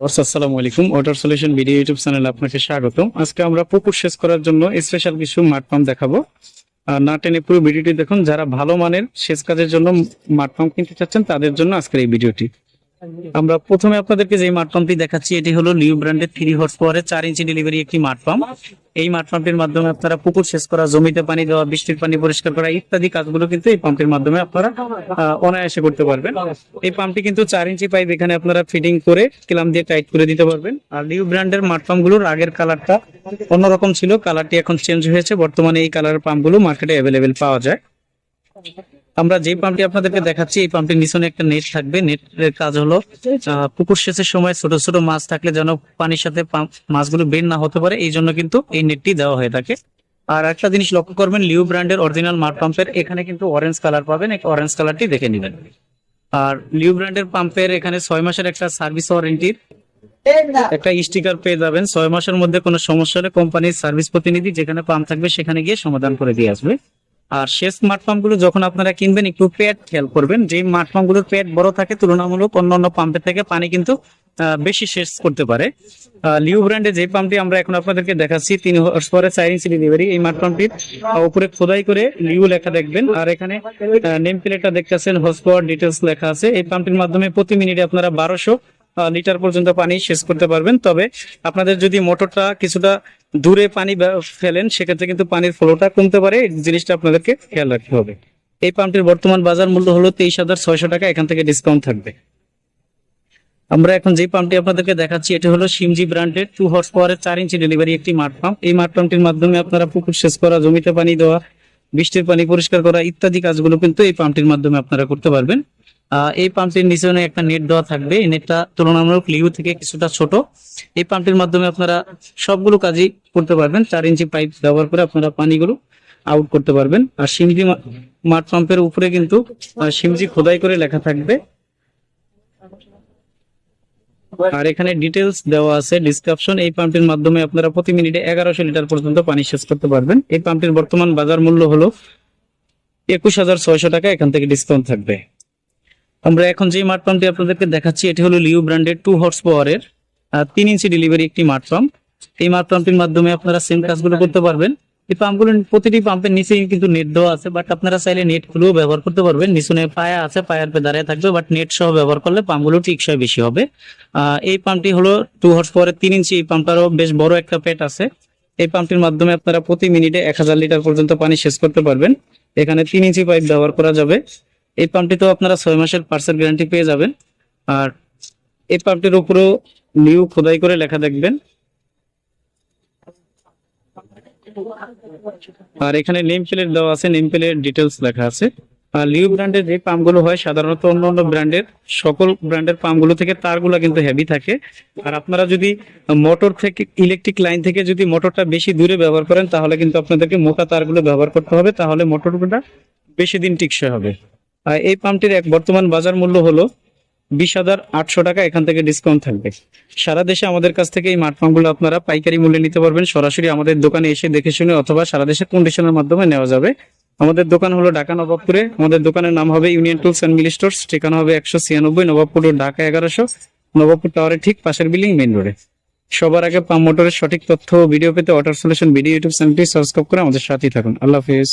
আসসালামু আলাইকুম। Water solution video YouTube চ্যানেলে আপনাকে স্বাগতম। আজকে আমরা পুকুর সেচ করার জন্য স্পেশাল কিছু মাঠ পাম্প দেখাবো। না টেনে পুরো ভিডিওটি দেখুন। যারা ভালো মানের শেষ কাজের জন্য মাঠ পাম্প কিনতে চাচ্ছেন, তাদের জন্য আজকের এই ভিডিওটি। আমরা প্রথমে আপনাদেরকে যে মাঠ পাম্পটি দেখাচ্ছি, এটি হলো নিউ ব্র্যান্ডের থ্রি হর্স পাওয়ারের চার ইঞ্চি ডেলিভারি একটি মাঠ পাম্প এই মাঠ পাম্পের মাধ্যমে আপনারা পুকুর সেচ করা, জমিতে পানি দেওয়া, বৃষ্টির পানি পরিষ্কার করা ইত্যাদি কাজগুলো কিন্তু এই পাম্পের মাধ্যমে আপনারা অনায়াসে করতে পারবেন। এই পাম্পটি কিন্তু চার ইঞ্চি পাইপ এখানে আপনারা ফিটিং করে কিলাম দিয়ে টাইট করে দিতে পারবেন। আর নিউ ব্র্যান্ডের মাঠ পাম্পগুলোর আগের কালারটা অন্যরকম ছিল কালারটি এখন চেঞ্জ হয়েছে। বর্তমানে এই কালারের পাম্পগুলো মার্কেটে অ্যাভেলেবেল পাওয়া যায়। আমরা যে পাম্পটি আপনাদেরকে দেখাচ্ছি, এই পাম্পটির নিচনে একটা নেট থাকবে। নেটের কাজ হলো পুকুর সেচের সময় ছোট ছোট মাছ থাকলে যেন পানির সাথে মাছগুলো বের না হতে পারে, এই জন্য কিন্তু এই নেটটি দেওয়া হয়ে থাকে। আর একটা জিনিস লক্ষ্য করবেন, লিউ ব্র্যান্ডের অরিজিনাল মাঠ পাম্পের এখানে কিন্তু অরেঞ্জ কালার পাবেন অরেঞ্জ কালারটি দেখে নেবেন। আর লিউ ব্র্যান্ডের পাম্পের এখানে ছয় মাসের একটা সার্ভিস ওয়ারেন্টির একটা স্টিকার পেয়ে যাবেন। ছয় মাসের মধ্যে কোনো সমস্যা হলে কোম্পানির সার্ভিস প্রতিনিধি যেখানে পাম্প থাকবে সেখানে গিয়ে সমাধান করে দিয়ে আসবে। আর সে গুলো যখন আপনারা কিনবেন, একটু পেট খেয়াল করবেন। যে স্মার্ট পাম্পগুলোর পেট বড় থাকে, তুলনামূলক অন্যান্য পাম্পের থেকে পানি কিন্তু বেশি শেষ করতে পারে। লিউ ব্র্যান্ডের যে পাম্পটি আমরা এখন আপনাদেরকে দেখাচ্ছি, তিন হর্স পরে চার ইঞ্চি ডেলিভারি এই স্মার্ট পাম্পটির উপরে খোদাই করে লিউ লেখা দেখবেন। আর এখানে নেম প্লেটটা দেখতেছেন হর্স পাওয়ার ডিটেলস লেখা আছে। এই পাম্পটির মাধ্যমে প্রতি মিনিটে আপনারা বারোশো লিটার পর্যন্ত পানি শেষ করতে পারবেন। তবে আপনাদের যদি মোটরটা কিছুটা দূরে পানি ফেলেন, সেক্ষেত্রে কিন্তু পানির ফ্লোটা কমতে পারে। এই জিনিসটা আপনাদেরকে খেয়াল রাখতে হবে। এই পাম্পটির বর্তমান বাজার মূল্য হলো তেইশ হাজার ছয়শো টাকা। এখান থেকে ডিসকাউন্ট থাকবে। আমরা এখন যে পাম্পটি আপনাদেরকে দেখাচ্ছি, এটি হলো সিমজি ব্র্যান্ডের টু হর্স পাওয়ারের চার ইঞ্চি ডেলিভারি একটি মাঠ পাম্প। এই মাঠ পাম্পটির মাধ্যমে আপনারা পুকুর সেচ করা, জমিতে পানি দেওয়া, বৃষ্টির পানি পরিষ্কার করা ইত্যাদি কাজগুলো কিন্তু এই পাম্পটির মাধ্যমে আপনারা করতে পারবেন। এই পাম্পটির নিচে একটা নেট দেওয়া থাকবে। এই নেটটা তুলনামূলক লিউ থেকে কিছুটা ছোট। এই পাম্পটির মাধ্যমে আপনারা সবগুলো কাজই করতে পারবেন। চার ইঞ্চি পাইপ ব্যবহার করে আপনারা পানিগুলো আউট করতে পারবেন। আর সিমজি মাঠ পাম্পের উপরে কিন্তু সিমজি খোদাই করে লেখা থাকবে। আর এখানে ডিটেলস দেওয়া আছে। ডিসক্রিপশন এই পাম্পটির মাধ্যমে আপনারা প্রতি মিনিটে এগারোশো লিটার পর্যন্ত পানি শেষ করতে পারবেন। এই পাম্পটির বর্তমান বাজার মূল্য হলো একুশ হাজার ছয়শো টাকা। এখান থেকে ডিসকাউন্ট থাকবে। আমরা এখন যে মাঠ পাম্পটি আপনাদেরকে দেখাচ্ছি, এটি হলো লিউ ব্র্যান্ডের টু হর্স পাওয়ারের তিন ইঞ্চি ডেলিভারি একটি মাঠ পাম্প এই মাঠ পাম্পটির মাধ্যমে আপনারা সেম কাজগুলো করতে পারবেন। এই পাম্পগুলো প্রতিটি পাম্পের নিচেই কিন্তু নেট দেওয়া আছে বাট আপনারা চাইলে নেট গুলোও ব্যবহার করতে পারবেন। নিচুনে পায়া আছে, পায়ার পে দাঁড়িয়ে থাকবে বাট নেট সহ ব্যবহার করলে পাম্পগুলো টিকসই বেশি হবে। এই পাম্পটি হলো টু হর্স পাওয়ারের তিন ইঞ্চি এই পাম্পটারও বেশ বড় একটা পেট আছে। এই পাম্পটির মাধ্যমে আপনারা প্রতি মিনিটে এক হাজার লিটার পর্যন্ত পানি শেষ করতে পারবেন। এখানে তিন ইঞ্চি পাইপ ব্যবহার করা যাবে। এই পাম্পটিতেও আপনারা ছয় মাসের পার্সেল গ্যারান্টি পেয়ে যাবেন। আর এই পাম্পটির উপরেও নিউ খোদাই করে লেখা দেখবেন। আর এখানে নেম প্লেট দেওয়া আছে নেম প্লেট ডিটেলস লেখা আছে। আর লিউ ব্র্যান্ডের যে পাম্পগুলো হয়, সাধারণত অন্য অন্য ব্র্যান্ডের সকল ব্র্যান্ডের পাম্পগুলো থেকে তারগুলো কিন্তু হেভি থাকে। আর আপনারা যদি মোটর থেকে ইলেকট্রিক লাইন থেকে যদি মোটরটা বেশি দূরে ব্যবহার করেন, তাহলে কিন্তু আপনাদেরকে মোটা তারগুলো ব্যবহার করতে হবে। তাহলে মোটরগুলো বেশি দিন টিকসই হবে। এই পাম্পটির এক বর্তমান বাজার মূল্য হলো বিশ হাজার আটশো টাকা, এখান থেকে ডিসকাউন্ট থাকবে। সারা দেশে আমাদের কাছ থেকে এই মাঠ পাম্পগুলো আপনারা পাইকারি মূল্যে নিতে পারবেন। সরাসরি আমাদের দোকানে এসে দেখে শুনে অথবা সারা দেশে কন্ডিশনের মাধ্যমে নেওয়া যাবে। আমাদের দোকান হলো ঢাকা নবাবপুরে। আমাদের দোকানের নাম হবে union tools and Mili stores ঠিকানা হবে একশো ছিয়ানব্বই নবাবপুর ঢাকা এগারোশো। নবাবপুর টাওয়ারের ঠিক পাশের বিল্ডিং মেইন রোডে সবার আগে পাম্প মোটরের সঠিক তথ্য ভিডিও পেতে ওয়াটার সলিউশন ভিডিও ইউটিউব চ্যানেলটি সাবস্ক্রাইব করে আমাদের সাথেই থাকুন। আল্লাহ হাফিজ।